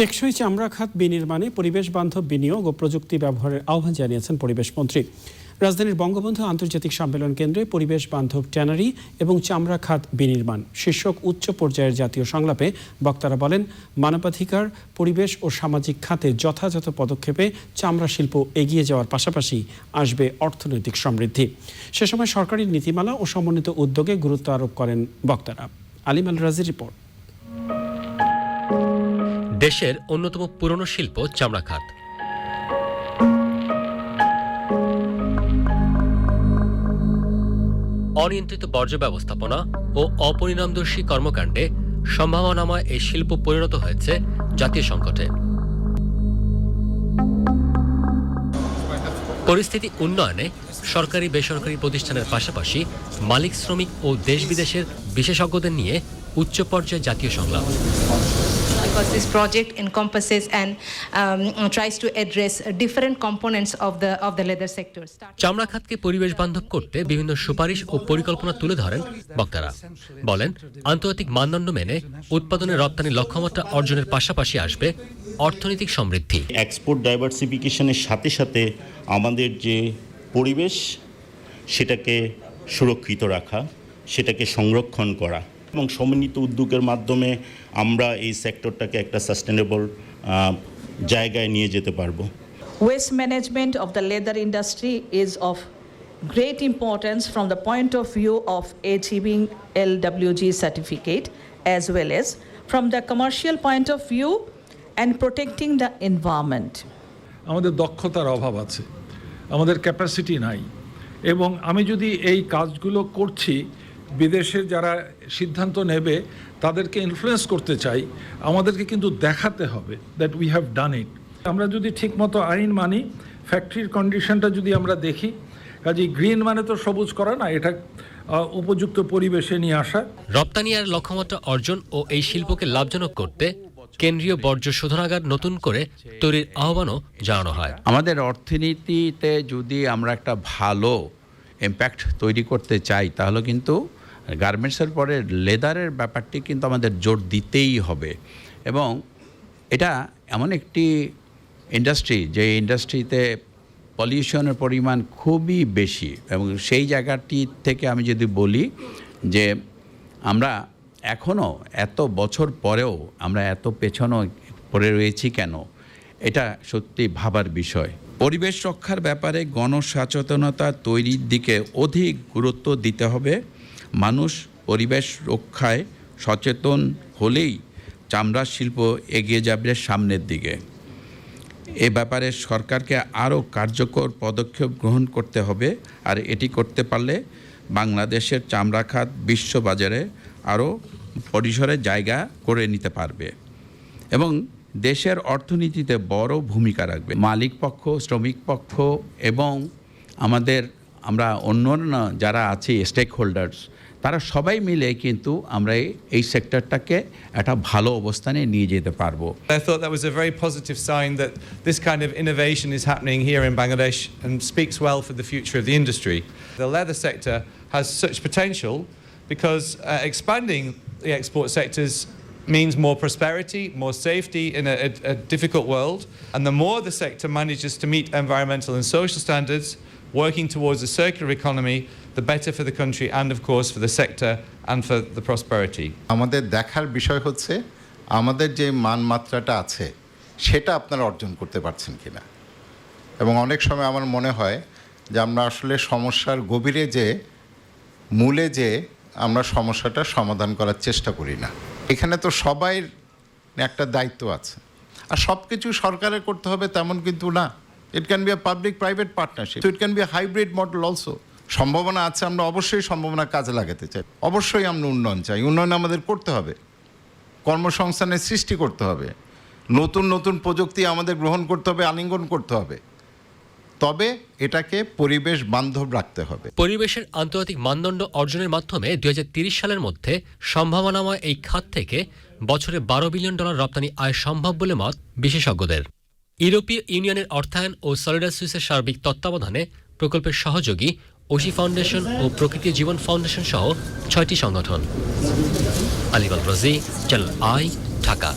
টেকসই চামড়া খাত বিনির্মাণে পরিবেশ বান্ধব বিনিয়োগ ও প্রযুক্তি ব্যবহারের আহ্বান জানিয়েছেন পরিবেশ মন্ত্রী। রাজধানীর বঙ্গবন্ধু আন্তর্জাতিক সম্মেলন কেন্দ্রে পরিবেশ বান্ধব ট্যানারি এবং চামড়া খাত বিনির্মাণ শীর্ষক উচ্চ পর্যায়ের জাতীয় সংলাপে বক্তারা বলেন, মানবাধিকার, পরিবেশ ও সামাজিক খাতে যথাযথ পদক্ষেপে চামড়া শিল্প এগিয়ে যাওয়ার পাশাপাশি আসবে অর্থনৈতিক সমৃদ্ধি। সে সময় সরকারি নীতিমালা ও সমন্বিত উদ্যোগে গুরুত্ব আরোপ করেন বক্তারা। আলিম আল রাজির রিপোর্ট। দেশের অন্যতম পুরনো শিল্প চামড়া খাত অনিয়ন্ত্রিত বর্জ্য ব্যবস্থাপনা ও অপরিণামদর্শী কর্মকাণ্ডে সম্ভাবনাময় এই শিল্প পরিণত হয়েছে জাতীয় সংকটে। পরিস্থিতি উন্নয়নে সরকারি বেসরকারি প্রতিষ্ঠানের পাশাপাশি মালিক শ্রমিক ও দেশ বিদেশের বিশেষজ্ঞদের নিয়ে উচ্চ পর্যায়ে জাতীয় সংলাপ। Because this project encompasses and um, tries to address different components of the of the leather sector. চামড়া খাতকে পরিবেশ বান্ধব করতে বিভিন্ন সুপারিশ ও পরিকল্পনা তুলে ধরেন বক্তারা। বলেন আন্তর্জাতিক মানদণ্ড মেনে উৎপাদনের রপ্তানি লক্ষ্যমাত্রা অর্জনের পাশাপাশি আসবে অর্থনৈতিক সমৃদ্ধি। এক্সপোর্ট ডাইভার্সিফিকেশনের সাথে সাথে আমাদের যে পরিবেশ সেটাকে সুরক্ষিত রাখা সেটাকে সংরক্ষণ করা। এবং সমন্বিত উদ্যোগের মাধ্যমে আমরা এই সেক্টরটাকে একটা সাস্টেনেবল জায়গায় নিয়ে যেতে পারব। Waste management of the leather industry is of great importance from the point of view of achieving L WG certificate as well as from the commercial point of view and protecting the environment আমাদের দক্ষতার অভাব আছে আমাদের capacity নাই। এবং আমি যদি এই কাজগুলো করছি বিদেশে যারা সিদ্ধান্ত নেবে তাদেরকে ইনফ্লুয়েন্স করতে চাই আমাদেরকে কিন্তু দেখাতে হবে that we have done it আমরা যদি ঠিকমতো আইন মানি ফ্যাক্টরির কন্ডিশনটা যদি আমরা দেখি কাজে গ্রিন মানে তো সবুজ করা না এটা উপযুক্ত পরিবেশে নিয়ে আসা। রপ্তানি আর লক্ষ্যমাত্রা অর্জন ও এই শিল্পকে লাভজনক করতে কেন্দ্রীয় বর্জ্য শোধনাগার নতুন করে তৈরির আহ্বানও জানানো হয়। আমাদের অর্থনীতিতে যদি আমরা একটা ভালো ইম্প্যাক্ট তৈরি করতে চাই তাহলে কিন্তু গার্মেন্টসের পরে লেদারের ব্যাপারটি কিন্তু আমাদের জোর দিতেই হবে। এবং এটা এমন একটি ইন্ডাস্ট্রি, যে ইন্ডাস্ট্রিতে পলিউশনের পরিমাণ খুবই বেশি। এবং সেই জায়গাটি থেকে আমি যদি বলি যে আমরা এখনও এত বছর পরেও আমরা এত পেছনও পড়ে রয়েছি কেন? এটা সত্যি ভাবার বিষয়। পরিবেশ রক্ষার ব্যাপারে গণসচেতনতা তৈরির দিকে অধিক গুরুত্ব দিতে হবে। মানুষ পরিবেশ রক্ষায় সচেতন হলেই চামড়া শিল্প এগিয়ে যাবে সামনের দিকে। এ ব্যাপারে সরকারকে আরও কার্যকর পদক্ষেপ গ্রহণ করতে হবে আর এটি করতে পারলে বাংলাদেশের চামড়া খাত বিশ্ববাজারে আরও পরিসরে জায়গা করে নিতে পারবে এবং দেশের অর্থনীতিতে বড় ভূমিকা রাখবে। মালিক পক্ষ, শ্রমিক পক্ষ এবং আমাদের আমরা অন্যান্য যারা আছি স্টেক হোল্ডার্স তারা সবাই মিলে কিন্তু আমরা এই- এই সেক্টরটাকে একটা ভালো অবস্থানে নিয়ে যেতে পারবো I thought that was a very positive sign that this kind of innovation is happening here in Bangladesh and speaks well for the future of the industry. The leather sector has such potential because uh, expanding the export sectors means more prosperity, more safety in a, a, a difficult world. And the more the sector manages to meet environmental and social standards, working towards a circular economy, the better for the country and, of course, for the sector and for the prosperity. আমাদের দেখার বিষয় হচ্ছে আমাদের যে মানমাত্রাটা আছে সেটা আপনারা অর্জন করতে পারছেন কিনা? এবং অনেক সময় আমার মনে হয় যে আমরা আসলে সমস্যার গভীরে যে মূলে যে আমরা সমস্যাটা সমাধান করার চেষ্টা করি না। এখানে তো সবাই একটা দায়িত্ব আছে। আর সব কিছু সরকারের করতে হবে তেমন কিন্তু না। It can be a public private partnership it can be hybrid model also সম্ভাবনা আছে, আমরা অবশ্যই সম্ভাবনা কাজে লাগাতে চাই। অবশ্যই আমরা উন্নয়ন চাই। উন্নয়ন আমাদের করতে হবে। কর্মসংস্থানের সৃষ্টি করতে হবে। নতুন নতুন প্রযুক্তি আমাদের গ্রহণ করতে হবে, আলিঙ্গন করতে হবে। তবে এটাকে পরিবেশ বান্ধব রাখতে হবে। পরিবেশের আন্তর্জাতিক মানদণ্ড অর্জনের মাধ্যমে দুই সালের মধ্যে সম্ভাবনাময় এই খাত থেকে বছরে বারো বিলিয়ন ডলার রপ্তানি আয় সম্ভব বলে মত বিশেষজ্ঞদের। ইউরোপীয় ইউনিয়নের অর্থায়ন ও সলিডার সুইসের সার্বিক তত্ত্বাবধানে প্রকল্পের সহযোগী ওশি ফাউন্ডেশন ও প্রকৃতি জীবন ফাউন্ডেশন সহ ছয়টি সংগঠন। আলিবাল রাজি চ্যানেল আই ঢাকা।